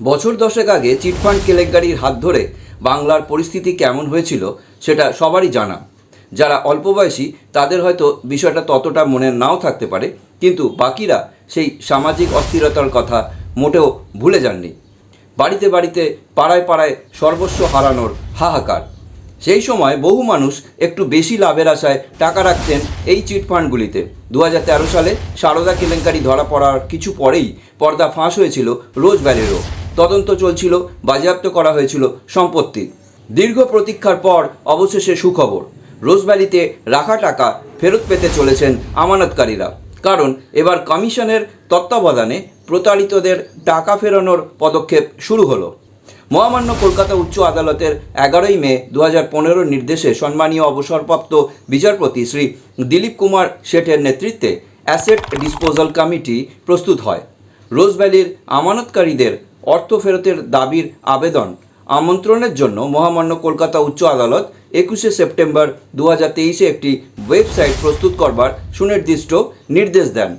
বছর দশেক আগে চিটফান্ড কেলেঙ্কারির হাত ধরে বাংলার পরিস্থিতি কেমন হয়েছিল সেটা সবারই জানা। যারা অল্প বয়সী, তাদের হয়তো বিষয়টা ততটা মনে নাও থাকতে পারে, কিন্তু বাকিরা সেই সামাজিক অস্থিরতার কথা মোটেও ভুলে যাননি। বাড়িতে বাড়িতে, পাড়ায় পাড়ায় সর্বস্ব হারানোর হাহাকার। সেই সময় বহু মানুষ একটু বেশি লাভের আশায় টাকা রাখতেন এই চিটফান্ডগুলিতে। দু হাজার তেরো সালে সারদা কেলেঙ্কারি ধরা পড়ার কিছু পরেই পর্দা ফাঁস হয়েছিল রোজ ভ্যালিরও তদন্ত চলছিল, বাজেয়াপ্ত করা হয়েছিল সম্পত্তি। দীর্ঘ প্রতীক্ষার পর অবশেষে সুখবর, রোজভ্যালিতে রাখা টাকা ফেরত পেতে চলেছেন আমানতকারীরা। কারণ, এবার কমিশনের তত্ত্বাবধানে প্রতারিতদের টাকা ফেরানোর পদক্ষেপ শুরু হলো। মহামান্য কলকাতা উচ্চ আদালতের এগারোই মে দু হাজার নির্দেশে সম্মানীয় অবসরপ্রাপ্ত বিচারপতি শ্রী দিলীপ কুমার শেঠের নেতৃত্বে অ্যাসেট ডিসপোজাল কমিটি প্রস্তুত হয়। রোজভ্যালির আমানতকারীদের অর্থ ফেরতের দাবির আবেদন আমন্ত্রণের জন্য মহামান্য কলকাতা উচ্চ আদালত একুশে সেপ্টেম্বর দু তেইশে একটি ওয়েবসাইট প্রস্তুত করবার সুনির্দিষ্ট নির্দেশ দেন।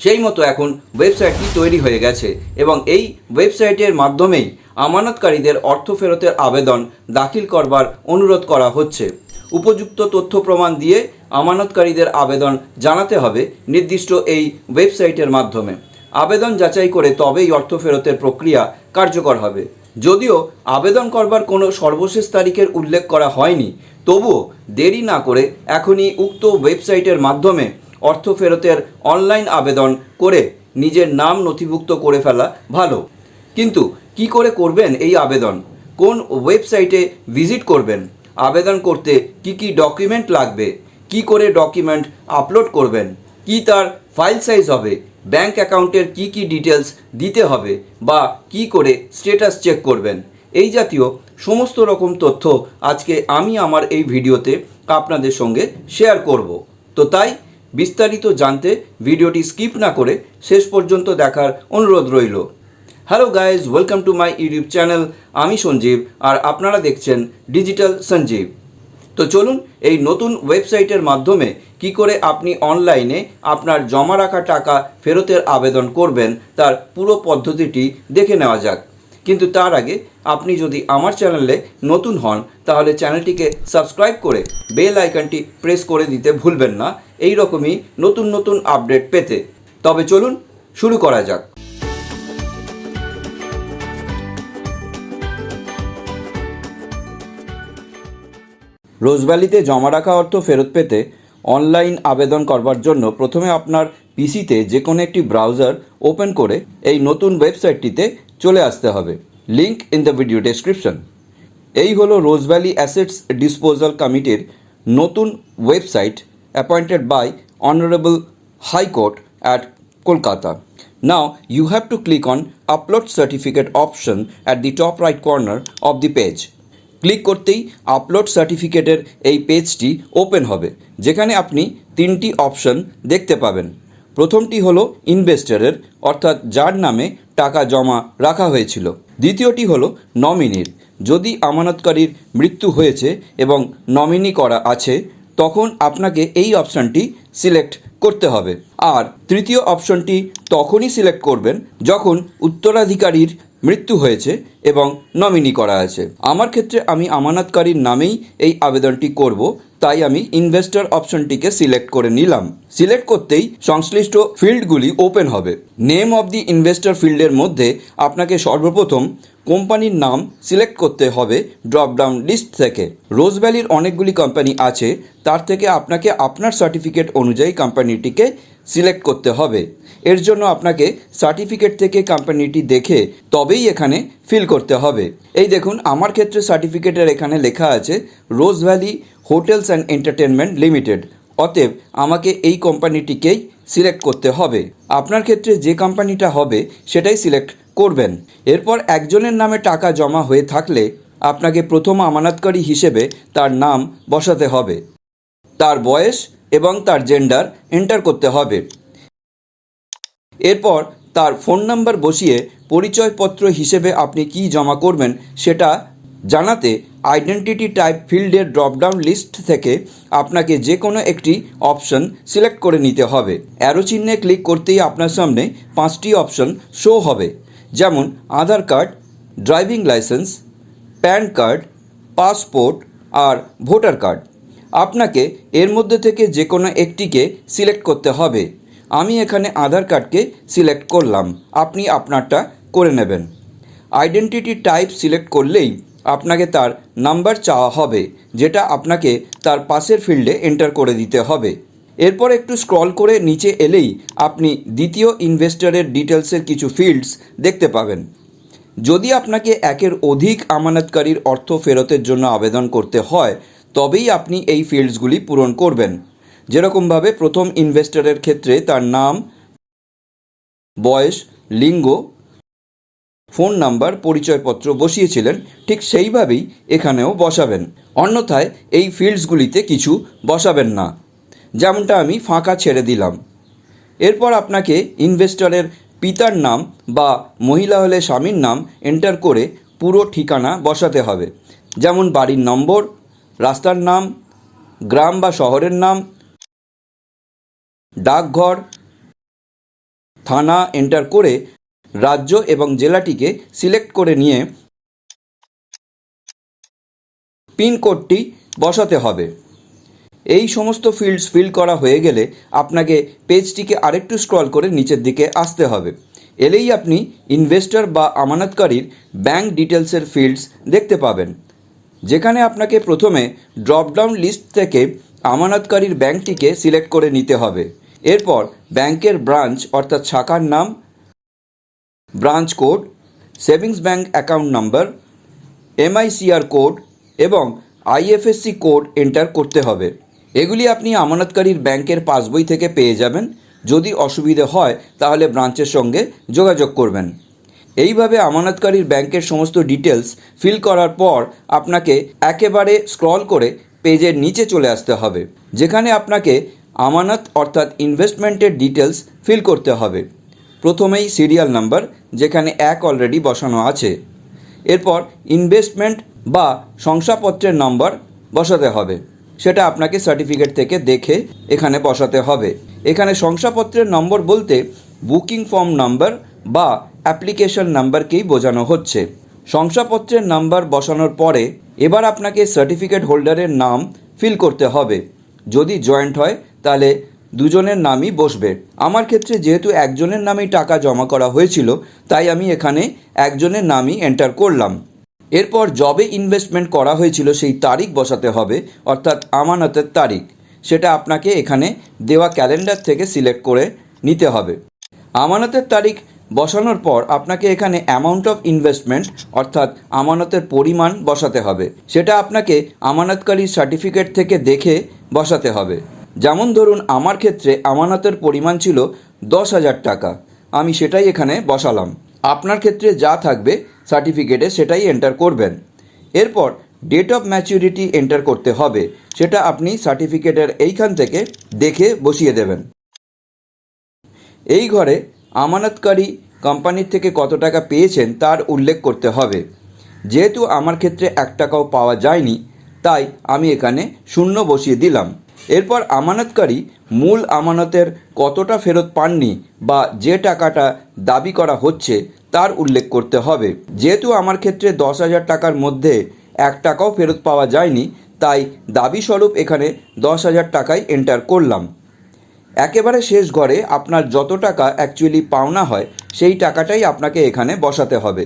সেই মতো এখন ওয়েবসাইটটি তৈরি হয়ে গেছে এবং এই ওয়েবসাইটের মাধ্যমেই আমানতকারীদের অর্থ ফেরতের আবেদন দাখিল করবার অনুরোধ করা হচ্ছে। উপযুক্ত তথ্য প্রমাণ দিয়ে আমানতকারীদের আবেদন জানাতে হবে নির্দিষ্ট এই ওয়েবসাইটের মাধ্যমে। আবেদন যাচাই করে তবেই অর্থ ফেরতের প্রক্রিয়া কার্যকর হবে। যদিও আবেদন করবার কোনো সর্বশেষ তারিখের উল্লেখ করা হয়নি, তবুও দেরি না করে এখনই উক্ত ওয়েবসাইটের মাধ্যমে অর্থ ফেরতের অনলাইন আবেদন করে নিজের নাম নথিভুক্ত করে ফেলা ভালো। কিন্তু কি করে করবেন এই আবেদন? কোন ওয়েবসাইটে ভিজিট করবেন? আবেদন করতে কি কি ডকুমেন্ট লাগবে? কি করে ডকুমেন্ট আপলোড করবেন? কি তার ফাইল সাইজ হবে? ব্যাংক অ্যাকাউন্টের কি কি ডিটেলস দিতে হবে বা কি করে স্ট্যাটাস চেক করবেন? এই জাতীয় সমস্ত রকম তথ্য আজকে আমি আমার এই ভিডিওতে আপনাদের সঙ্গে শেয়ার করব। তো তাই বিস্তারিত জানতে ভিডিওটি স্কিপ না করে শেষ পর্যন্ত দেখার অনুরোধ রইল। Hello guys welcome to my YouTube channel. আমি সঞ্জীব আর আপনারা দেখছেন ডিজিটাল সঞ্জীব। তো চলুন এই নতুন ওয়েবসাইটের মাধ্যমে কি করে আপনি অনলাইনে আপনার জমা রাখা টাকা ফেরতের আবেদন করবেন তার পুরো পদ্ধতিটি দেখে নেওয়া যাক। কিন্তু তার আগে আপনি যদি আমার চ্যানেলে নতুন হন, তাহলে চ্যানেলটিকে সাবস্ক্রাইব করে বেল আইকনটি প্রেস করে দিতে ভুলবেন না। এই রকমই নতুন নতুন আপডেট পেতে। তবে চলুন শুরু করা যাক। রোজভ্যালিতে জমা রাখা অর্থ ফেরত পেতে অনলাইন আবেদন করবার জন্য প্রথমে আপনার পিসিতে যে কোনো একটি ব্রাউজার ওপেন করে এই নতুন ওয়েবসাইটটিতে চলে আসতে হবে। Link in the video description. এই হলো রোজভ্যালি অ্যাসেটস ডিসপোজাল কমিটির নতুন website appointed by honourable high court at Kolkata. Now, you have to click on upload certificate option at the top right corner of the page. Click করতেই upload সার্টিফিকেটের এই পেজটি open হবে, যেখানে আপনি তিনটি অপশন দেখতে পাবেন। প্রথমটি হলো ইনভেস্টরের অর্থাৎ যার নামে টাকা জমা রাখা হয়েছিল। দ্বিতীয়টি হলো নমিনির যদি আমানতকারীর মৃত্যু হয়েছে এবং নমিনি করা আছে, তখন আপনাকে এই অপশানটি সিলেক্ট করতে হবে। আর তৃতীয় অপশনটি তখনই সিলেক্ট করবেন যখন উত্তরাধিকারীর মৃত্যু হয়েছে এবং নমিনি করা আছে। আমার ক্ষেত্রে আমি আমানতকারীর নামেই এই আবেদনটি করব, তাই আমি ইনভেস্টর অপশনটিকে সিলেক্ট করে নিলাম। সিলেক্ট করতেই সংশ্লিষ্ট ফিল্ডগুলি ওপেন হবে। নেম অফ দি ইনভেস্টর ফিল্ডের মধ্যে আপনাকে সর্বপ্রথম কোম্পানির নাম সিলেক্ট করতে হবে ড্রপডাউন লিস্ট থেকে। রোজ ভ্যালির অনেকগুলি কোম্পানি আছে, তার থেকে আপনাকে আপনার সার্টিফিকেট অনুযায়ী কোম্পানিটিকে সিলেক্ট করতে হবে। এর জন্য আপনাকে সার্টিফিকেট থেকে কোম্পানিটি দেখে তবেই এখানে ফিল করতে হবে। এই দেখুন, আমার ক্ষেত্রে সার্টিফিকেটের এখানে লেখা আছে, Rose Valley hotels and entertainment limited. অতএব আমাকে এই কোম্পানিটিকেই সিলেক্ট করতে হবে। আপনার ক্ষেত্রে যে কোম্পানিটা হবে, সেটাই সিলেক্ট করবেন। এরপর একজনের নামে টাকা জমা হয়ে থাকলে আপনাকে প্রথম আমানতকারী হিসেবে তার নাম বসাতে হবে। তার বয়স এবং তার জেন্ডার এন্টার করতে হবে। এরপর তার ফোন নাম্বার বসিয়ে পরিচয়পত্র হিসেবে আপনি কি জমা করবেন সেটা জানাতে আইডেন্টিটি টাইপ ফিল্ডের ড্রপডাউন লিস্ট থেকে আপনাকে যে কোনো একটি অপশন সিলেক্ট করে নিতে হবে। অ্যারো চিহ্নে ক্লিক করতেই আপনার সামনে পাঁচটি অপশন শো হবে। যেমন Aadhaar card driving licence PAN card passport আর ভোটার কার্ড। আপনাকে এর মধ্যে থেকে যে কোনো একটিকে সিলেক্ট করতে হবে। আমি এখানে আধার কার্ডকে সিলেক্ট করলাম। আপনি আপনারটা করে নেবেন। আইডেন্টিটি টাইপ সিলেক্ট করলেই আপনাকে তার নাম্বার চাওয়া হবে, যেটা আপনাকে তার পাশের ফিল্ডে এন্টার করে দিতে হবে। এরপর একটু স্ক্রল করে নিচে এলেই আপনি দ্বিতীয় ইনভেস্টরের ডিটেলসের কিছু ফিল্ডস দেখতে পাবেন। যদি আপনাকে একের অধিক আমানতকারীর অর্থ ফেরতের জন্য আবেদন করতে হয় তবেই আপনি এই ফিল্ডসগুলি পূরণ করবেন। যেরকমভাবে প্রথম ইনভেস্টরের ক্ষেত্রে তার নাম, বয়স, লিঙ্গ, ফোন নাম্বার, পরিচয়পত্র বসিয়েছিলেন, ঠিক সেইভাবেই এখানেও বসাবেন। অন্যথায় এই ফিল্ডসগুলিতে কিছু বসাবেন না। যেমনটা আমি ফাঁকা ছেড়ে দিলাম। এরপর আপনাকে ইনভেস্টরের পিতার নাম বা মহিলা হলে স্বামীর নাম এন্টার করে পুরো ঠিকানা বসাতে হবে। যেমন বাড়ির নম্বর রাস্তার নাম, গ্রাম বা শহরের নাম, ডাকঘর, থানা এন্টার করে রাজ্য এবং জেলাটিকে সিলেক্ট করে নিয়ে পিনকোডটি বসাতে হবে। এই সমস্ত ফিল্ডস ফিল করা হয়ে গেলে আপনাকে পেজটিকে আরেকটু স্ক্রল করে নিচের দিকে আসতে হবে। এলেই আপনি ইনভেস্টর বা আমানতকারীর ব্যাংক ডিটেলসের ফিল্ডস দেখতে পাবেন। যেখানে আপনাকে প্রথমে ড্রপডাউন লিস্ট থেকে আমানতকারীর ব্যাংকটিকে সিলেক্ট করে নিতে হবে। এরপর ব্যাংকের ব্রাঞ্চ, অর্থাৎ শাখার নাম, branch code, savings bank account number, MICR code এবং আইএফএসসি কোড এন্টার করতে হবে। এগুলি আপনি আমানতকারীর ব্যাংকের পাসবই থেকে পেয়ে যাবেন। যদি অসুবিধে হয়, তাহলে ব্রাঞ্চের সঙ্গে যোগাযোগ করবেন। এইভাবে আমানতকারীর ব্যাংকের সমস্ত ডিটেলস ফিল করার পর আপনাকে একেবারে স্ক্রল করে পেজের নিচে চলে আসতে হবে, যেখানে আপনাকে আমানত অর্থাৎ ইনভেস্টমেন্টের ডিটেলস ফিল করতে হবে। প্রথমেই সিরিয়াল নাম্বার যেখানে এক অলরেডি বসানো আছে। এরপর ইনভেস্টমেন্ট বা শংসাপত্রের নম্বর বসাতে হবে। সেটা আপনাকে সার্টিফিকেট থেকে দেখে এখানে বসাতে হবে। এখানে শংসাপত্রের নম্বর বলতে বুকিং ফর্ম নাম্বার বা অ্যাপ্লিকেশন নাম্বারকেই বোঝানো হচ্ছে। শংসাপত্রের নাম্বার বসানোর পরে এবার আপনাকে সার্টিফিকেট হোল্ডারের নাম ফিল করতে হবে। যদি জয়েন্ট হয়, তাহলে দুজনের নামই বসবে। আমার ক্ষেত্রে যেহেতু একজনের নামেই টাকা জমা করা হয়েছিল, তাই আমি এখানে একজনের নামই এন্টার করলাম। এরপর জবে ইনভেস্টমেন্ট করা হয়েছিল, সেই তারিখ বসাতে হবে, অর্থাৎ আমানতের তারিখ। সেটা আপনাকে এখানে দেওয়া ক্যালেন্ডার থেকে সিলেক্ট করে নিতে হবে। আমানতের তারিখ বসানোর পর আপনাকে এখানে অ্যামাউন্ট অফ ইনভেস্টমেন্ট অর্থাৎ আমানতের পরিমাণ বসাতে হবে। সেটা আপনাকে আমানতকারী সার্টিফিকেট থেকে দেখে বসাতে হবে। যেমন ধরুন, আমার ক্ষেত্রে আমানতের পরিমাণ ছিল দশ হাজার টাকা। আমি সেটাই এখানে বসালাম। আপনার ক্ষেত্রে যা থাকবে সার্টিফিকেটে সেটাই এন্টার করবেন। এরপর ডেট অফ ম্যাচুরিটি এন্টার করতে হবে। সেটা আপনি সার্টিফিকেটের এইখান থেকে দেখে বসিয়ে দেবেন। এই ঘরে আমানতকারী কোম্পানির থেকে কত টাকা পেয়েছেন তার উল্লেখ করতে হবে। যেহেতু আমার ক্ষেত্রে এক টাকাও পাওয়া যায়নি, তাই আমি এখানে শূন্য বসিয়ে দিলাম। এরপর আমানতকারী মূল আমানতের কতটা ফেরত পাননি বা যে টাকাটা দাবি করা হচ্ছে তার উল্লেখ করতে হবে। যেহেতু আমার ক্ষেত্রে দশ হাজার টাকার মধ্যে এক টাকাও ফেরত পাওয়া যায়নি, তাই দাবি স্বরূপ এখানে দশ হাজার টাকায় এন্টার করলাম। একেবারে শেষ ঘরে আপনার যত টাকা অ্যাকচুয়ালি পাওনা হয়, সেই টাকাটাই আপনাকে এখানে বসাতে হবে।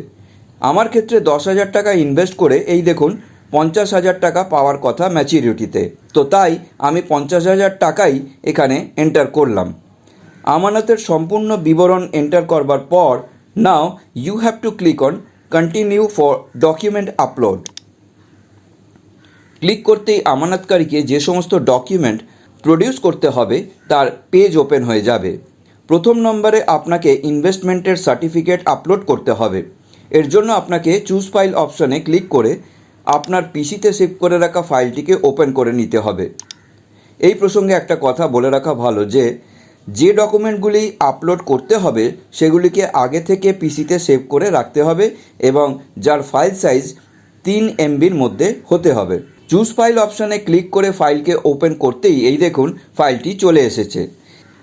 আমার ক্ষেত্রে দশ হাজার টাকা ইনভেস্ট করে, এই দেখুন, পঞ্চাশ হাজার টাকা পাওয়ার কথা ম্যাচিউরিটিতে তো তাই আমি পঞ্চাশ হাজার টাকাই এখানে এন্টার করলাম। আমানতের সম্পূর্ণ বিবরণ এন্টার করবার পর now you have to click on continue for document upload click করতেই আমানতকারীকে যে সমস্ত ডকুমেন্ট প্রডিউস করতে হবে, তার পেজ ওপেন হয়ে যাবে। প্রথম নম্বরে আপনাকে ইনভেস্টমেন্টের সার্টিফিকেট আপলোড করতে হবে। এর জন্য আপনাকে চুজ ফাইল অপশানে ক্লিক করে আপনার পিসিতে সেভ করে রাখা ফাইলটিকে ওপেন করে নিতে হবে। এই প্রসঙ্গে একটা কথা বলে রাখা ভালো যে যে ডকুমেন্টগুলি আপলোড করতে হবে, সেগুলিকে আগে থেকে পিসিতে সেভ করে রাখতে হবে এবং যার ফাইল সাইজ তিন এমবির মধ্যে হতে হবে। চুজ ফাইল অপশানে ক্লিক করে ফাইলকে ওপেন করতেই এই দেখুন ফাইলটি চলে এসেছে।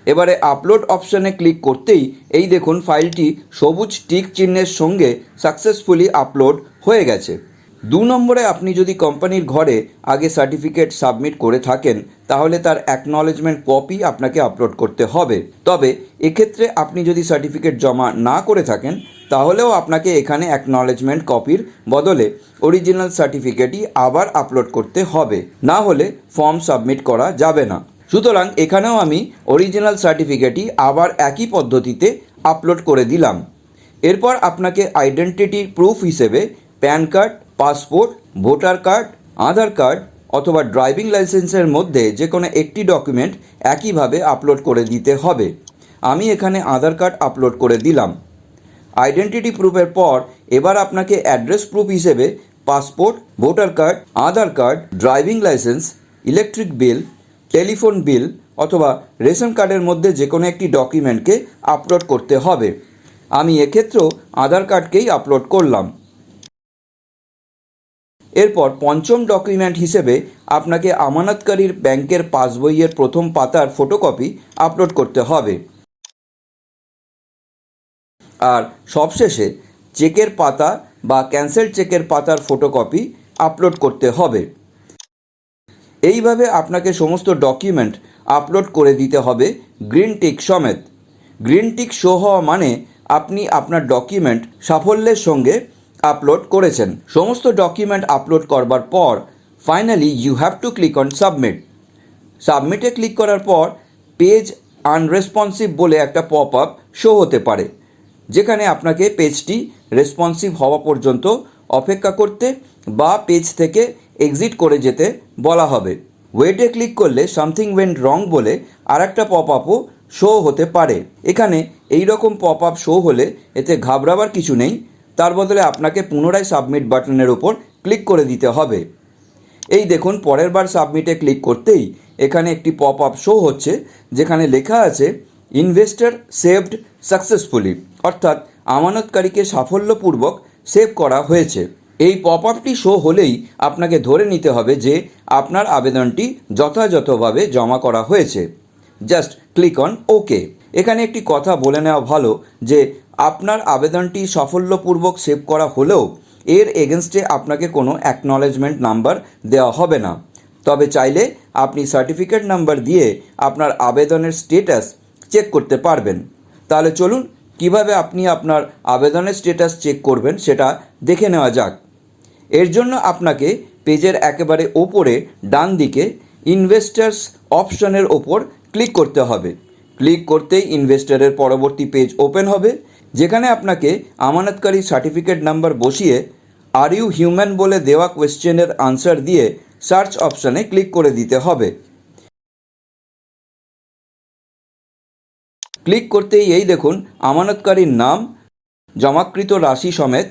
এবারে আপলোড অপশানে ক্লিক করতেই এই দেখুন ফাইলটি সবুজ টিক চিহ্নের সঙ্গে সাকসেসফুলি আপলোড হয়ে গেছে। দু নম্বরে আপনি যদি কোম্পানির ঘরে আগে সার্টিফিকেট সাবমিট করে থাকেন, তাহলে তার অ্যাকনলেজমেন্ট কপি আপনাকে আপলোড করতে হবে। তবে এক্ষেত্রে আপনি যদি সার্টিফিকেট জমা না করে থাকেন তাহলেও আপনাকে এখানে অ্যাকনলেজমেন্ট কপির বদলে অরিজিনাল সার্টিফিকেটই আবার আপলোড করতে হবে। না হলে ফর্ম সাবমিট করা যাবে না। সুতরাং এখানেও আমি অরিজিনাল সার্টিফিকেটই আবার একই পদ্ধতিতে আপলোড করে দিলাম। এরপর আপনাকে আইডেন্টিটি প্রুফ হিসেবে PAN card passport voter card Aadhaar card অথবা ড্রাইভিং লাইসেন্সের মধ্যে যে কোনো একটি ডকুমেন্ট একইভাবে আপলোড করে দিতে হবে। আমি এখানে আধার কার্ড আপলোড করে দিলাম। আইডেন্টিটি প্রুফের পর এবার আপনাকে অ্যাড্রেস প্রুফ হিসেবে passport voter card Aadhaar card driving licence electric bill telephone bill অথবা রেশন কার্ডের মধ্যে যে কোনো একটি ডকুমেন্টকে আপলোড করতে হবে। আমি এক্ষেত্রেও আধার কার্ডকেই আপলোড করলাম। এরপর পঞ্চম ডকুমেন্ট হিসেবে আপনাকে আমানতকারীর ব্যাংকের পাসবইয়ের প্রথম পাতার ফটোকপি আপলোড করতে হবে। আর সবশেষে চেকের পাতা বা ক্যান্সেল চেকের পাতার ফটোকপি আপলোড করতে হবে। এইভাবে আপনাকে সমস্ত ডকুমেন্ট আপলোড করে দিতে হবে গ্রিন টিক সমেত। গ্রিন টিক শো হওয়া মানে আপনি আপনার ডকুমেন্ট সাফল্যের সঙ্গে আপলোড করেছেন। সমস্ত ডকুমেন্ট আপলোড করবার পর finally you have to click on submit সাবমিটে ক্লিক করার পর পেজ আনরেসপন্সিভ বলে একটা পপ আপ শো হতে পারে। যেখানে আপনাকে পেজটি রেসপন্সিভ হওয়া পর্যন্ত অপেক্ষা করতে বা পেজ থেকে এক্সিট করে যেতে বলা হবে। ওয়েটে ক্লিক করলে সামথিং ওয়েন্ট রং বলে আর একটা পপ আপও শো হতে পারে। এখানে এই রকম পপ আপ শো হলে এতে ঘাবড়াবার কিছু নেই। তার বদলে আপনাকে পুনরায় সাবমিট বাটনের ওপর ক্লিক করে দিতে হবে। এই দেখুন, পরের বার সাবমিটে ক্লিক করতেই এখানে একটি পপ আপ শো হচ্ছে, যেখানে লেখা আছে ইনভেস্টর সেভড সাকসেসফুলি, অর্থাৎ আমানতকারীকে সাফল্যপূর্বক সেভ করা হয়েছে। এই পপ আপটি শো হলেই আপনাকে ধরে নিতে হবে যে আপনার আবেদনটি যথাযথভাবে জমা করা হয়েছে। Just click on okay. এখানে একটি কথা বলে নেওয়া ভালো যে আপনার আবেদনটি সাফল্যপূর্বক সেভ করা হলেও এর এগেনস্টে আপনাকে কোনো অ্যাকনলেজমেন্ট নাম্বার দেওয়া হবে না। তবে চাইলে আপনি সার্টিফিকেট নাম্বার দিয়ে আপনার আবেদনের স্টেটাস চেক করতে পারবেন। তাহলে চলুন, কীভাবে আপনি আপনার আবেদনের স্টেটাস চেক করবেন সেটা দেখে নেওয়া যাক। এর জন্য আপনাকে পেজের একেবারে ওপরে ডান দিকে ইনভেস্টার্স অপশনের ওপর ক্লিক করতে হবে। ক্লিক করতেই ইনভেস্টরের পরবর্তী পেজ ওপেন হবে, যেখানে আপনাকে আমানতকারী সার্টিফিকেট নাম্বার বসিয়ে আর ইউ হিউম্যান বলে দেওয়া কোয়েশ্চেনের আনসার দিয়ে সার্চ অপশানে ক্লিক করে দিতে হবে। ক্লিক করতেই এই দেখুন, আমানতকারীর নাম, জমাকৃত রাশি সমেত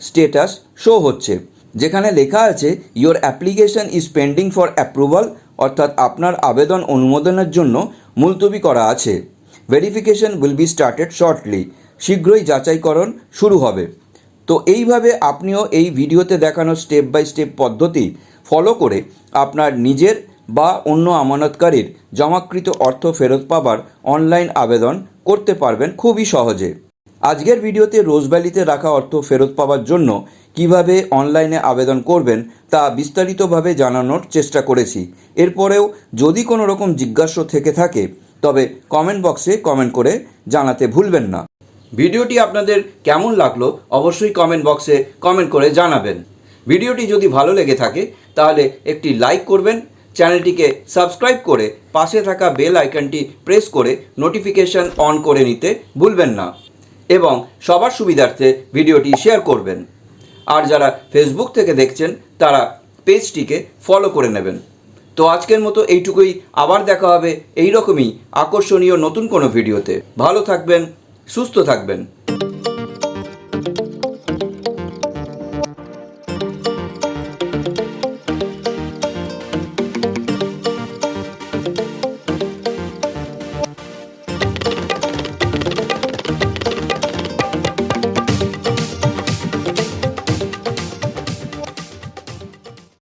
স্টেটাস শো হচ্ছে। যেখানে লেখা আছে your application is pending for approval অর্থাৎ আপনার আবেদন অনুমোদনের জন্য মুলতবি করা আছে। Verification will be started shortly শীঘ্রই যাচাইকরণ শুরু হবে। তো এইভাবে আপনিও এই ভিডিওতে দেখানো স্টেপ বাই স্টেপ পদ্ধতি ফলো করে আপনার নিজের বা অন্য আমানতকারীর জমাকৃত অর্থ ফেরত পাবার অনলাইন আবেদন করতে পারবেন খুবই সহজে। আজকের ভিডিওতে রোজভ্যালিতে রাখা অর্থ ফেরত পাওয়ার জন্য কীভাবে অনলাইনে আবেদন করবেন তা বিস্তারিতভাবে জানানোর চেষ্টা করেছি। এরপরেও যদি কোনো রকম জিজ্ঞাসা থেকে থাকে, তবে কমেন্ট বক্সে কমেন্ট করে জানাতে ভুলবেন না। ভিডিওটি আপনাদের কেমন লাগল অবশ্যই কমেন্ট বক্সে কমেন্ট করে জানাবেন। ভিডিওটি যদি ভালো লেগে থাকে, তাহলে একটি লাইক করবেন চ্যানেলটিকে সাবস্ক্রাইব করে পাশে থাকা বেল আইকনটি প্রেস করে নোটিফিকেশন অন করে নিতে ভুলবেন না এবং সবার সুবিধার্থে ভিডিওটি শেয়ার করবেন। আর যারা ফেসবুক থেকে দেখছেন, তারা পেজটিকে ফলো করে নেবেন। তো আজকের মতো এইটুকুই। আবার দেখা হবে এই রকমই আকর্ষণীয় নতুন কোনো ভিডিওতে। ভালো থাকবেন, সুস্থ থাকবেন।